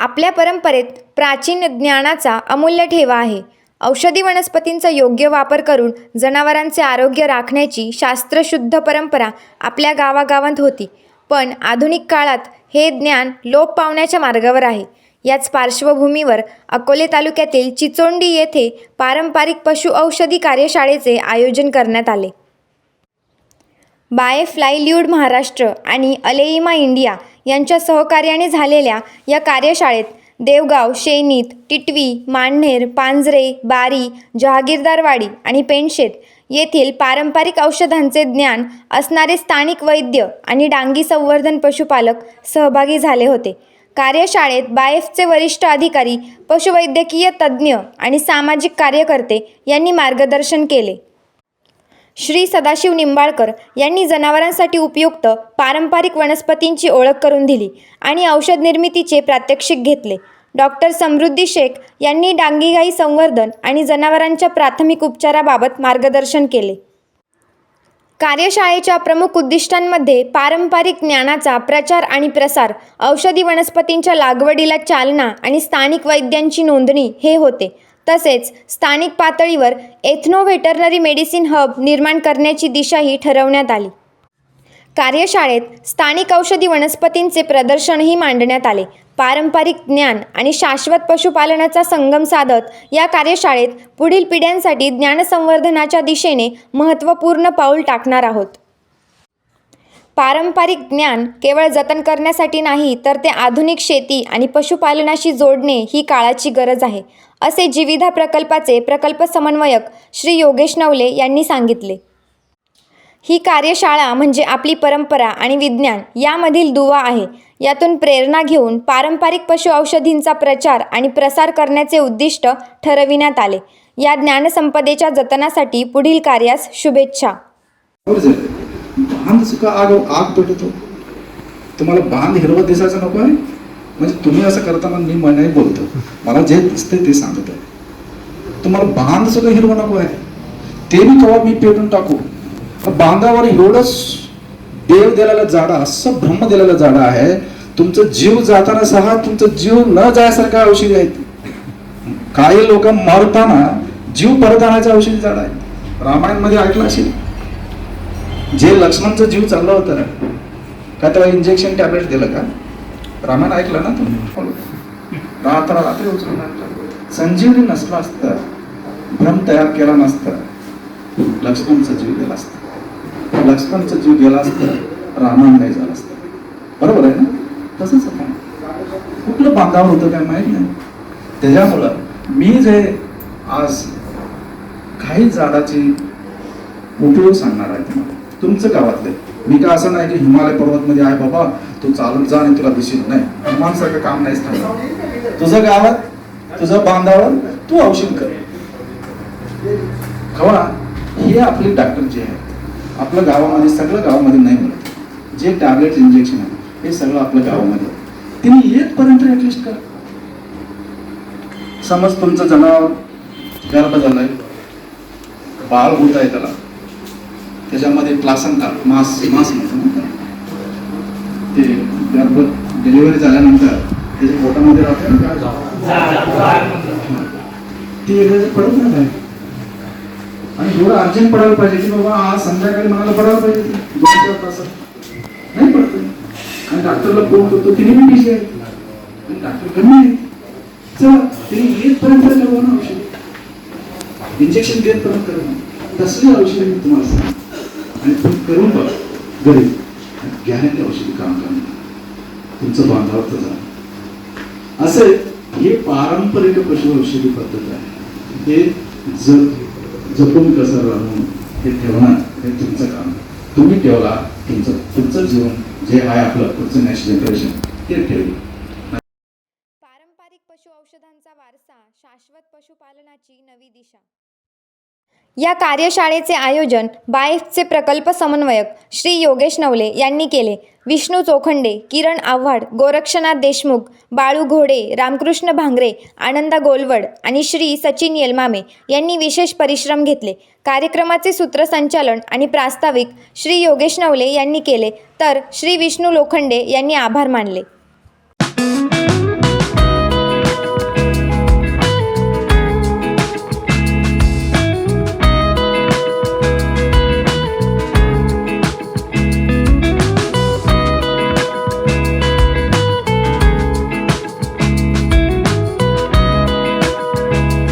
आपल्या परंपरेत प्राचीन ज्ञानाचा अमूल्य ठेवा आहे. औषधी वनस्पतींचा योग्य वापर करून जनावरांचे आरोग्य राखण्याची शास्त्रशुद्ध परंपरा आपल्या गावागावांत होती. पण आधुनिक काळात हे ज्ञान लोप पावण्याच्या मार्गावर आहे. याच पार्श्वभूमीवर अकोले तालुक्यातील चिचोंडी येथे पारंपरिक पशु औषधी कार्यशाळेचे आयोजन करण्यात आले. बाय फ्लायल्यूड महाराष्ट्र आणि अलेइमा इंडिया यांच्या सहकार्याने झालेल्या या कार्यशाळेत देवगाव शेनीत टिटवी मांढेर पांजरे बारी जहागीरदारवाडी आणि पेणशेत येथील पारंपरिक औषधांचे ज्ञान असणारे स्थानिक वैद्य आणि डांगी संवर्धन पशुपालक सहभागी झाले होते. कार्यशाळेत बायफचे वरिष्ठ अधिकारी पशुवैद्यकीय तज्ज्ञ आणि सामाजिक कार्यकर्ते यांनी मार्गदर्शन केले. श्री सदाशिव निंबाळकर यांनी जनावरांसाठी उपयुक्त पारंपरिक वनस्पतींची ओळख करून दिली आणि औषध निर्मितीचे प्रात्यक्षिक घेतले. डॉक्टर समृद्धी शेख यांनी डांगीगाई संवर्धन आणि जनावरांच्या प्राथमिक उपचाराबाबत मार्गदर्शन केले. कार्यशाळेच्या प्रमुख उद्दिष्टांमध्ये पारंपरिक ज्ञानाचा प्रचार आणि प्रसार औषधी वनस्पतींच्या लागवडीला चालना आणि स्थानिक वैद्यांची नोंदणी हे होते. तसेच स्थानिक पातळीवर एथनो व्हेटरनरी मेडिसिन हब निर्माण करण्याची दिशाही ठरवण्यात आली. कार्यशाळेत स्थानिक औषधी वनस्पतींचे प्रदर्शनही मांडण्यात आले. पारंपरिक ज्ञान आणि शाश्वत पशुपालनाचा संगम साधत या कार्यशाळेत पुढील पिढ्यांसाठी ज्ञानसंवर्धनाच्या दिशेने महत्त्वपूर्ण पाऊल टाकणार आहोत. पारंपरिक ज्ञान केवळ जतन करण्यासाठी नाही तर ते आधुनिक शेती आणि पशुपालनाशी जोडणे ही काळाची गरज आहे असे जीविधा प्रकल्पाचे प्रकल्प समन्वयक श्री योगेश नवले यांनी सांगितले. ही कार्यशाळा म्हणजे आपली परंपरा आणि विज्ञान यामधील दुवा आहे. यातून प्रेरणा घेऊन पारंपरिक पशु औषधींचा प्रचार आणि प्रसार करण्याचे उद्दिष्ट ठरविण्यात आले. या ज्ञानसंपदेच्या जतनासाठी पुढील कार्यास शुभेच्छा. बांध सुका आग आग पेटतो तुम्हाला बांध हिरवं दिसायचं नको आहे. म्हणजे तुम्ही असं करताना मी मनाने बोलतो. मला जे दिसते ते सांगत आहे. तुम्हाला बांध सुद्धा हिरवं नको आहे. ते मी कवा मी पेटून टाकू? बांधावर एवढंच देव दिलेला जाडा असं ब्रह्म दिलेला जाडा आहे. तुमचं जीव जाताना सहा तुमचं जीव न जायसारख्या औषधी आहेत. काही लोक मरताना जीव परत औषधी जाडा आहे. रामायणमध्ये ऐकलं असेल? जे लक्ष्मणचं जीव चाललं होतं ना काय तेव्हा इंजेक्शन टॅबलेट दिलं का? रामायण ऐकलं ना तुम्ही? रात्र रात्री उचलून संजीवनी नसलं असतं. भ्रम तयार केला नसतं. लक्ष्मणचा जीव गेला असता. लक्ष्मणचा जीव गेला असतं रामायण नाही झालं असतं. बरोबर आहे ना? तसंच आपण कुठलं बांधावर होतं काय माहीत नाही. त्याच्यामुळं मी जे आज काही झाडाची उपयोग सांगणार आहे तुम्हाला. तुमचं गावातले मी का असं नाही की हिमालय पर्वत मध्ये आहे बाबा तू चालून जा आणि तुला दिसेल. नाही माणसारखं काम नाही तुझं गावात तुझं बांधावर तू औषध कर. खवा हे आपले डॉक्टर जे आहेत आपलं गावामध्ये सगळं गावामध्ये नाही मिळत जे टॅबलेट इंजेक्शन आहे हे सगळं आपल्या गावामध्ये तिने येतपर्यंत ऍटलिस्ट करा. समज तुमचं जनावर गर्भ झालंय बाळ होत आहे त्याला. त्याच्यामध्ये प्लासंता मास मास म्हणतो ते गर्भ डिलिव्हरी झाल्यानंतर त्याच्या पोटामध्ये राहते ती ते एकदा पडत नाही आणि थोडं अर्जंट पडायला पाहिजे की बाबा आज संध्याकाळी मला पडायला पाहिजे दोन चार तासात. नाही पडत. आणि डॉक्टरला फोन करतो तिने पण बिझी आहे? आणि डॉक्टर कमी आहे. चला तिने येतपर्यंत करू ना औषध इंजेक्शन देतपर्यंत करू ना तसली औषधे मी तुम्हाला. सांगतो आणि तुम्ही करून बघा. गरीब. गॅरंटी औषधी काम करणार. तुमचं बांधावर तर असे हे पारंपरिक पशु औषधी पद्धत आहे. हे जप जपून कसं राहून हे ठेवणं हे तुमचं काम तुम्ही ठेवला तुमचं तुमचं जीवन जे आहे आपलं पुढचं नेक्स्ट जनरेशन ते ठेवलं. पारंपरिक पशु औषधांचा वारसा शाश्वत पशुपालनाची नवी दिशा. या कार्यशाळेचे आयोजन बायफचे प्रकल्प समन्वयक श्री योगेश नवले यांनी केले. विष्णू चोखंडे किरण आव्हाड गोरक्षनाथ देशमुख बाळू घोडे रामकृष्ण भांगरे आनंदा गोलवड आणि श्री सचिन येलमामे यांनी विशेष परिश्रम घेतले. कार्यक्रमाचे सूत्रसंचालन आणि प्रास्ताविक श्री योगेश नवले यांनी केले. तर श्री विष्णू लोखंडे यांनी आभार मानले.